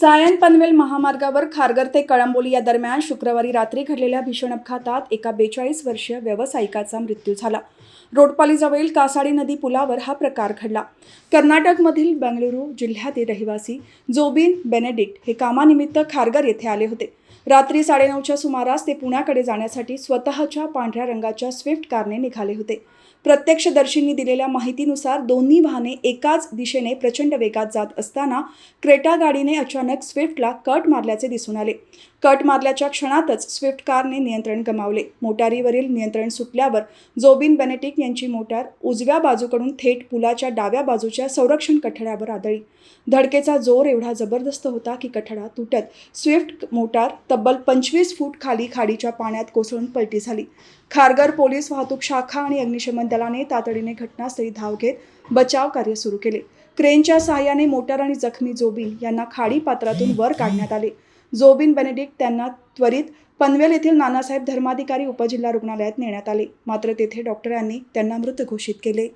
सायन पनवेल महामार्गावर खारघर ते कळंबोली या दरम्यान शुक्रवारी रात्री घडलेल्या भीषण अपघातात एका बेचाळीस वर्षीय व्यावसायिकाचा मृत्यू झाला. रोडपालीजवळील कासाडी नदी पुलावर हा प्रकार घडला. कर्नाटकमधील बंगळुरू जिल्ह्यातील रहिवासी जोबिन बेनेडिक्ट हे कामानिमित्त खारघर येथे आले होते. रात्री साडेनऊच्या सुमारास ते पुण्याकडे जाण्यासाठी स्वतःच्या पांढऱ्या रंगाच्या स्विफ्ट कारने निघाले होते. प्रत्यक्षदर्शींनी दिलेल्या माहितीनुसार दोन्ही वाहने एकाच दिशेने प्रचंड वेगात जात असताना क्रेटा गाडीने अचानक स्विफ्टला कट मारल्याचे दिसून आले. कट मारल्याच्या क्षणातच स्विफ्ट कारने नियंत्रण गमावले. मोटारीवरील नियंत्रण सुटल्यावर जोबिन बेनेटिक यांची मोटार उजव्या बाजूकडून थेट पुलाच्या डाव्या बाजूच्या संरक्षण कठड्यावर आदळी धडकेचा जोर एवढा जबरदस्त होता की कठडा तुटत स्विफ्ट मोटार तब्बल पंचवीस फूट खाली खाडीच्या पाण्यात कोसळून पलटी झाली. खारघर पोलीस वाहतूक शाखा आणि अग्निशमन दलाने तातडीने घटनास्थळी धाव घेत बचाव कार्य सुरू केले. क्रेनच्या सहाय्याने मोटार आणि जखमी जोबिन यांना खाडी पात्रातून वर काढण्यात आले. जोबिन बेनेडिक्ट त्यांना त्वरित पनवेल येथील नानासाहेब धर्माधिकारी उपजिल्हा रुग्णालयात नेण्यात आले. मात्र तेथे डॉक्टरांनी त्यांना मृत घोषित केले.